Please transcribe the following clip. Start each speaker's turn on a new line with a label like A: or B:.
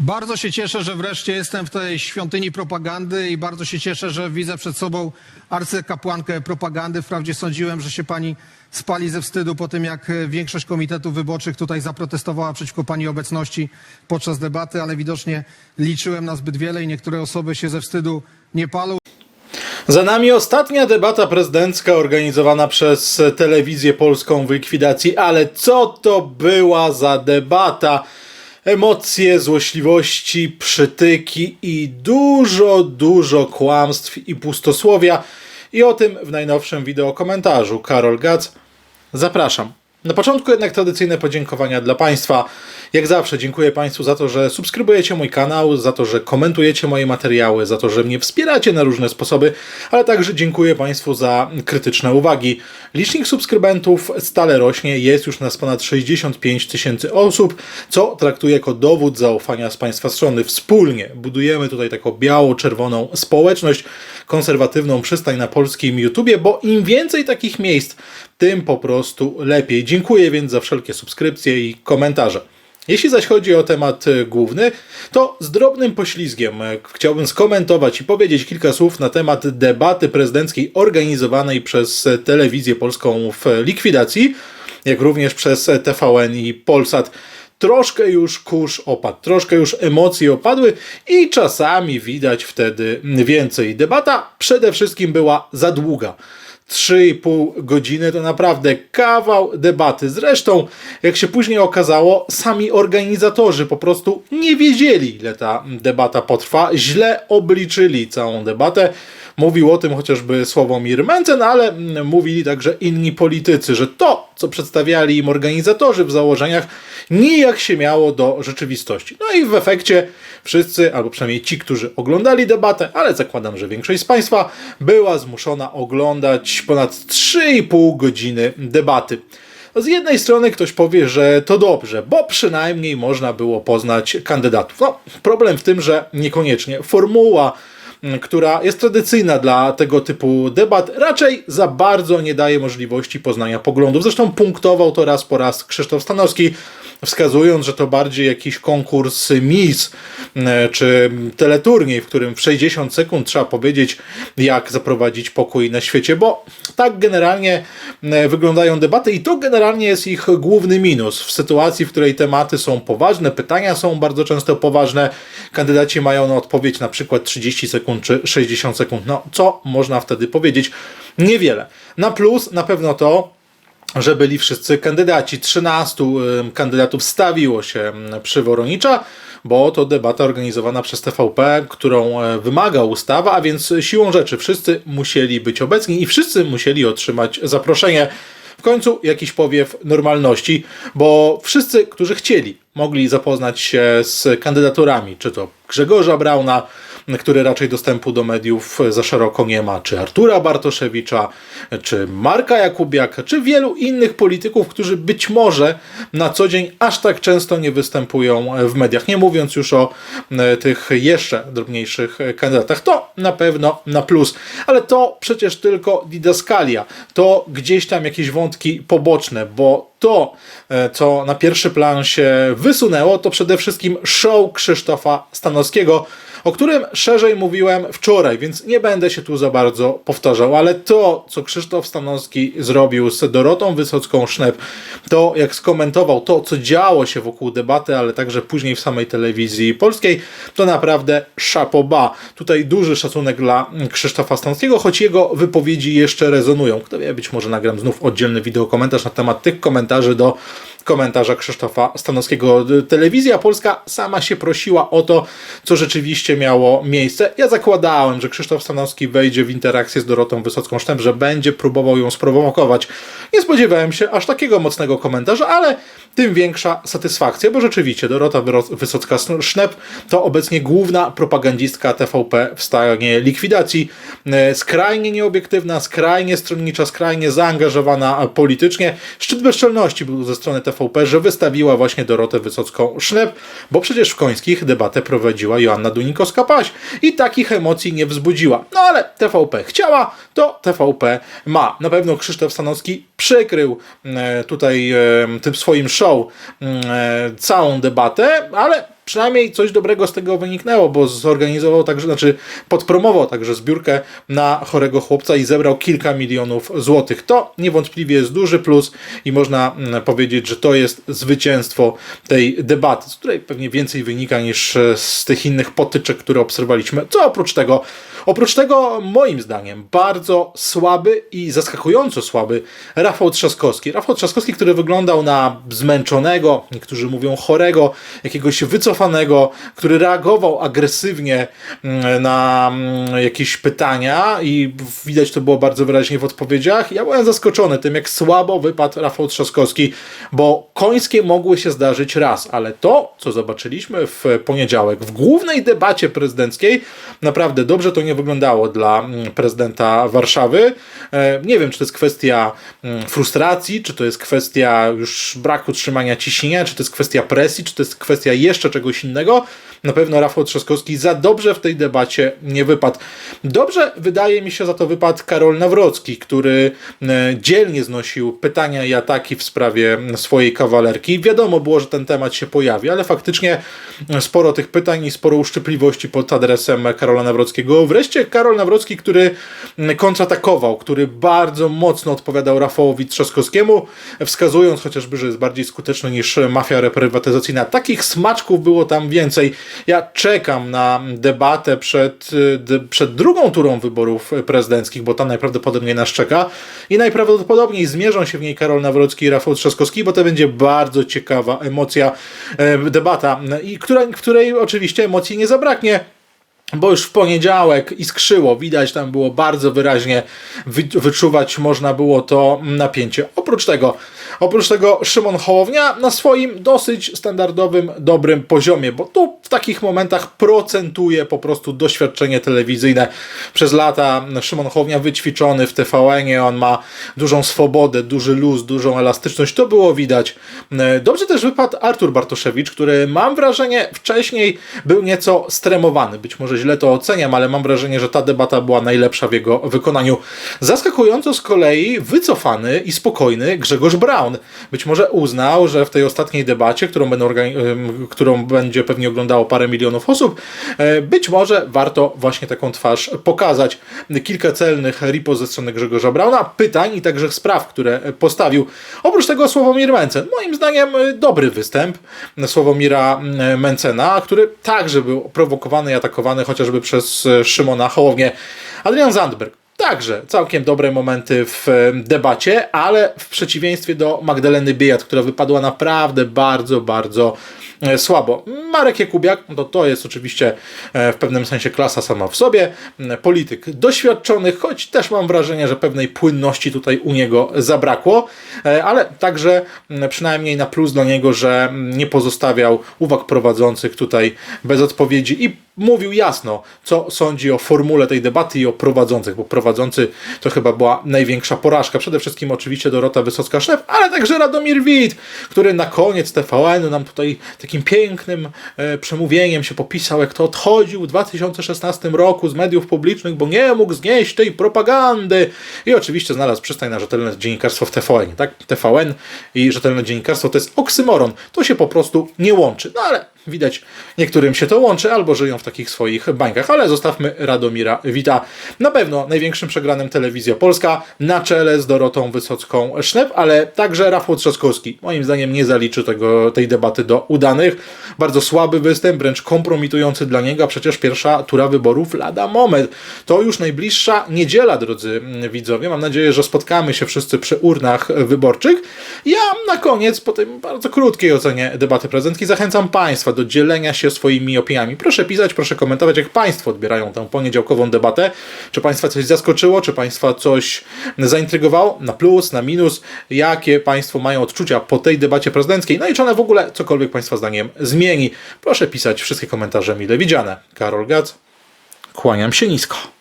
A: Bardzo się cieszę, że wreszcie jestem w tej świątyni propagandy i bardzo się cieszę, że widzę przed sobą arcykapłankę propagandy. Wprawdzie sądziłem, że się pani spali ze wstydu po tym, jak e, większość komitetów wyborczych tutaj zaprotestowała przeciwko pani obecności podczas debaty, ale widocznie liczyłem na zbyt wiele i niektóre osoby się ze wstydu nie palą.
B: Za nami ostatnia debata prezydencka organizowana przez telewizję polską w likwidacji, ale co to była za debata? Emocje, złośliwości, przytyki i dużo, dużo kłamstw i pustosłowia. I o tym w najnowszym wideo komentarzu. Karol Gac, zapraszam. Na początku jednak tradycyjne podziękowania dla Państwa. Jak zawsze dziękuję Państwu za to, że subskrybujecie mój kanał, za to, że komentujecie moje materiały, za to, że mnie wspieracie na różne sposoby, ale także dziękuję Państwu za krytyczne uwagi. Licznik subskrybentów stale rośnie, jest już nas ponad 65 tysięcy osób, co traktuję jako dowód zaufania z Państwa strony. Wspólnie budujemy tutaj taką biało-czerwoną społeczność, konserwatywną przystań na polskim YouTubie, bo im więcej takich miejsc, tym po prostu lepiej. Dziękuję więc za wszelkie subskrypcje i komentarze. Jeśli zaś chodzi o temat e, główny, to z drobnym poślizgiem e, chciałbym skomentować i powiedzieć kilka słów na temat debaty prezydenckiej organizowanej przez e, telewizję polską w likwidacji, jak również przez TVN i Polsat. Troszkę już kurz opadł, troszkę już emocje opadły i czasami widać wtedy więcej. Debata przede wszystkim była za długa. 3,5 godziny to naprawdę kawał debaty. Zresztą, jak się później okazało, sami organizatorzy po prostu nie wiedzieli, ile ta debata potrwa. Źle obliczyli całą debatę. Mówił o tym chociażby Sławomir Mencen, ale mm, mówili także inni politycy, że to, co przedstawiali im organizatorzy w założeniach, nijak się miało do rzeczywistości. No i w efekcie wszyscy, albo przynajmniej ci, którzy oglądali debatę, ale zakładam, że większość z Państwa była zmuszona oglądać ponad 3,5 godziny debaty. Z jednej strony ktoś powie, że to dobrze, bo przynajmniej można było poznać kandydatów. No, problem w tym, że niekoniecznie. Formuła która jest tradycyjna dla tego typu debat, raczej za bardzo nie daje możliwości poznania poglądów. Zresztą punktował to raz po raz Krzysztof Stanowski, wskazując, że to bardziej jakiś konkurs Miss e, czy teleturniej, w którym w 60 sekund trzeba powiedzieć, jak zaprowadzić pokój na świecie, bo tak generalnie e, wyglądają debaty i to generalnie jest ich główny minus. W sytuacji, w której tematy są poważne, pytania są bardzo często poważne, kandydaci mają na odpowiedź na przykład 30 sekund czy 60 sekund. No, co można wtedy powiedzieć? Niewiele. Na plus na pewno to, że byli wszyscy kandydaci. 13 ym, kandydatów stawiło się przy Woronicza, bo to debata organizowana przez TVP, którą e, wymaga ustawa, a więc siłą rzeczy wszyscy musieli być obecni i wszyscy musieli otrzymać zaproszenie. W końcu jakiś powiew normalności, bo wszyscy, którzy chcieli, mogli zapoznać się z kandydaturami, czy to Grzegorza Brauna, który raczej dostępu do mediów za szeroko nie ma, czy Artura Bartoszewicza, czy Marka Jakubiaka, czy wielu innych polityków, którzy być może na co dzień aż tak często nie występują w mediach. Nie mówiąc już o e, tych jeszcze drobniejszych kandydatach. To na pewno na plus, ale to przecież tylko didaskalia. To gdzieś tam jakieś wątki poboczne, bo to, e, co na pierwszy plan się wysunęło, to przede wszystkim show Krzysztofa Stanowskiego, o którym szerzej mówiłem wczoraj, więc nie będę się tu za bardzo powtarzał, ale to, co Krzysztof Stanowski zrobił z Dorotą Wysocką-Sznep, to jak skomentował to, co działo się wokół debaty, ale także później w samej telewizji polskiej, to naprawdę szapoba. Tutaj duży szacunek dla Krzysztofa Stanowskiego, choć jego wypowiedzi jeszcze rezonują. Kto wie, być może nagram znów oddzielny wideokomentarz na temat tych komentarzy do komentarza Krzysztofa Stanowskiego. Telewizja Polska sama się prosiła o to, co rzeczywiście miało miejsce. Ja zakładałem, że Krzysztof Stanowski wejdzie w interakcję z Dorotą Wysocką-Sznep, że będzie próbował ją sprowokować. Nie spodziewałem się aż takiego mocnego komentarza, ale tym większa satysfakcja, bo rzeczywiście Dorota Wysocka-Sznep to obecnie główna propagandzistka TVP w stanie likwidacji. E, Skrajnie nieobiektywna, skrajnie stronnicza, skrajnie zaangażowana politycznie. Szczyt bezczelności był ze strony TVP, że wystawiła właśnie Dorotę Wysocką-Sznep, bo przecież w Końskich debatę prowadziła Joanna Dunikowska-Paś i takich emocji nie wzbudziła. No ale TVP chciała, to TVP ma. Na pewno Krzysztof Stanowski przykrył e, tutaj e, tym swoim show e, całą debatę, ale przynajmniej coś dobrego z tego wyniknęło, bo zorganizował także, znaczy podpromował także zbiórkę na chorego chłopca i zebrał kilka milionów złotych. To niewątpliwie jest duży plus i można mm, powiedzieć, że to jest zwycięstwo tej debaty, z której pewnie więcej wynika niż e, z tych innych potyczek, które obserwowaliśmy. Co oprócz tego, oprócz tego moim zdaniem bardzo słaby i zaskakująco słaby Rafał Trzaskowski. Rafał Trzaskowski, który wyglądał na zmęczonego, niektórzy mówią chorego, jakiegoś wycofanego, który reagował agresywnie mm, na mm, jakieś pytania i widać to było bardzo wyraźnie w odpowiedziach. Ja byłem zaskoczony tym, jak słabo wypadł Rafał Trzaskowski, bo końskie mogły się zdarzyć raz, ale to, co zobaczyliśmy w poniedziałek w głównej debacie prezydenckiej, naprawdę dobrze to nie wyglądało dla mm, prezydenta Warszawy. E, Nie wiem, czy to jest kwestia frustracji, czy to jest kwestia już braku trzymania ciśnienia, czy to jest kwestia presji, czy to jest kwestia jeszcze czegoś innego. Na pewno Rafał Trzaskowski za dobrze w tej debacie nie wypadł. Dobrze wydaje mi się za to wypadł Karol Nawrocki, który e, dzielnie znosił pytania i ataki w sprawie swojej kawalerki. Wiadomo było, że ten temat się pojawi, ale faktycznie sporo tych pytań i sporo uszczypliwości pod adresem Karola Nawrockiego. Wreszcie Karol Nawrocki, który kontratakował, który bardzo mocno odpowiadał Rafałowi Trzaskowskiemu, wskazując chociażby, że jest bardziej skuteczny niż mafia reprywatyzacyjna. Takich smaczków było tam więcej. Ja czekam na debatę przed, y, przed drugą turą wyborów prezydenckich, bo tam najprawdopodobniej nas czeka i najprawdopodobniej zmierzą się w niej Karol Nawrocki i Rafał Trzaskowski, bo to będzie bardzo ciekawa emocja, e, debata, i która, której oczywiście emocji nie zabraknie. Bo już w poniedziałek iskrzyło, widać tam było bardzo wyraźnie, wy, wyczuwać można było to napięcie. Oprócz tego, oprócz tego Szymon Hołownia na swoim dosyć standardowym, dobrym poziomie, bo tu w takich momentach procentuje po prostu doświadczenie telewizyjne. Przez lata Szymon Hołownia wyćwiczony w TVN-ie, on ma dużą swobodę, duży luz, dużą elastyczność, to było widać. Dobrze też wypadł Artur Bartoszewicz, który mam wrażenie wcześniej był nieco stremowany, być może źle to oceniam, ale mam wrażenie, że ta debata była najlepsza w jego wykonaniu. Zaskakująco z kolei wycofany i spokojny Grzegorz Braun. Być może uznał, że w tej ostatniej debacie, którą, będą którą będzie pewnie oglądało parę milionów osób, e, być może warto właśnie taką twarz pokazać. Kilka celnych ripo ze strony Grzegorza Brauna, pytań i także spraw, które postawił. Oprócz tego Sławomir Mencen. Moim zdaniem e, dobry występ Sławomira mm, Mencena, który także był prowokowany i atakowany chociażby przez e, Szymona Hołownię. Adrian Zandberg. Także całkiem dobre momenty w e, debacie, ale w przeciwieństwie do Magdaleny Biejat, która wypadła naprawdę bardzo, bardzo słabo. Marek Jakubiak, no to, to jest oczywiście e, w pewnym sensie klasa sama w sobie. M, Polityk doświadczony, choć też mam wrażenie, że pewnej płynności tutaj u niego zabrakło, e, ale także przynajmniej na plus dla niego, że nie pozostawiał uwag prowadzących tutaj bez odpowiedzi i mówił jasno, co sądzi o formule tej debaty i o prowadzących, bo prowadzący to chyba była największa porażka. Przede wszystkim oczywiście Dorota Wysocka-Szef, ale także Radomir Wit, który na koniec TVN-u nam tutaj takim pięknym e, przemówieniem się popisał, jak to odchodził w 2016 roku z mediów publicznych, bo nie mógł znieść tej propagandy. I oczywiście znalazł przystań na rzetelne dziennikarstwo w TVN. Tak? TVN i rzetelne dziennikarstwo to jest oksymoron. To się po prostu nie łączy. No ale Widać, niektórym się to łączy, albo żyją w takich swoich bańkach, ale zostawmy Radomira Wita. Na pewno największym przegranym Telewizja Polska na czele z Dorotą Wysocką-Sznep, ale także Rafał Trzaskowski. Moim zdaniem nie zaliczy tego, tej debaty do udanych. Bardzo słaby występ, wręcz kompromitujący dla niego, a przecież pierwsza tura wyborów lada moment. To już najbliższa niedziela, drodzy widzowie. Mam nadzieję, że spotkamy się wszyscy przy urnach wyborczych. Ja na koniec, po tej bardzo krótkiej ocenie debaty prezydentki, zachęcam Państwa do dzielenia się swoimi opiniami. Proszę pisać, proszę komentować, jak Państwo odbierają tę poniedziałkową debatę. Czy Państwa coś zaskoczyło, czy Państwa coś zaintrygowało? Na plus, na minus? Jakie Państwo mają odczucia po tej debacie prezydenckiej? No i czy ona w ogóle cokolwiek Państwa zdaniem zmieni? Proszę pisać wszystkie komentarze mile widziane. Karol Gac, kłaniam się nisko.